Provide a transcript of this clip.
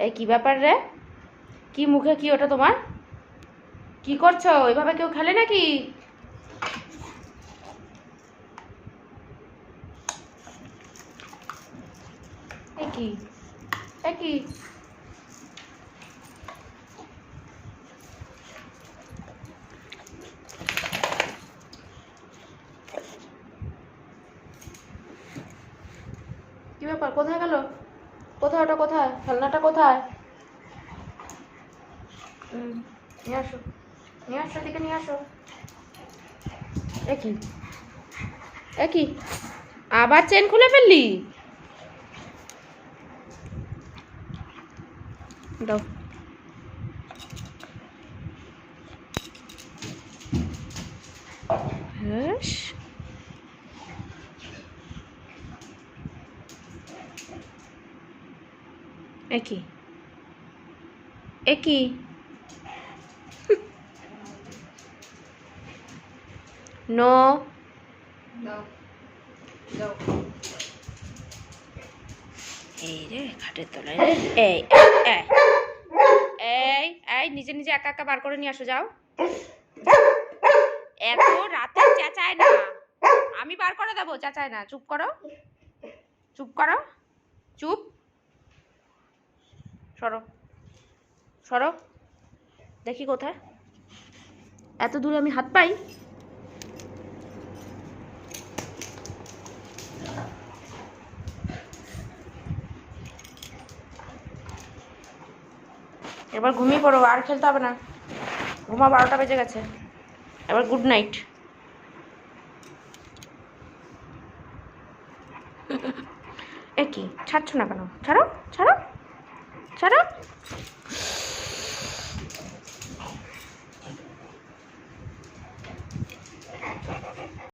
এই কি ব্যাপার রে? কি মুখে কি ওটা তোমার? কি করছ? ওইভাবে কেউ খেলে নাকি? এ কি? এ কি? কি ব্যাপার? কোথায় গেল? কোথায়, ওটা কোথায়? খেলনাটা কোথায়? নিয়ে আসো। নিয়ে আসো, এদিকে নিয়ে আসো। এ কি? এ কি? আবার চেন খুলে ফেললি? দাও। হ্যাস একই। একই। নো। এই রে খাটের তলায়। এই এই এই, নিজে নিজে একা একা বার করে নিয়ে আসো, যাও। এত রাতে চেঁচায় না। আমি বার করে দেবো, চেঁচায় না। চুপ করো। চুপ করো। চুপ। সরো। সরো। দেখি কোথায়। এত দূরে আমি হাত পাই। এবার ঘুমিয়ে পড়ো, আর খেলতে হবে না। ঘুমা বারোটা বেজে গেছে। এবার গুড নাইট এ কি? ছাড়ছো না কেন? ছাড়ো ছাড়ো। ছাড়ো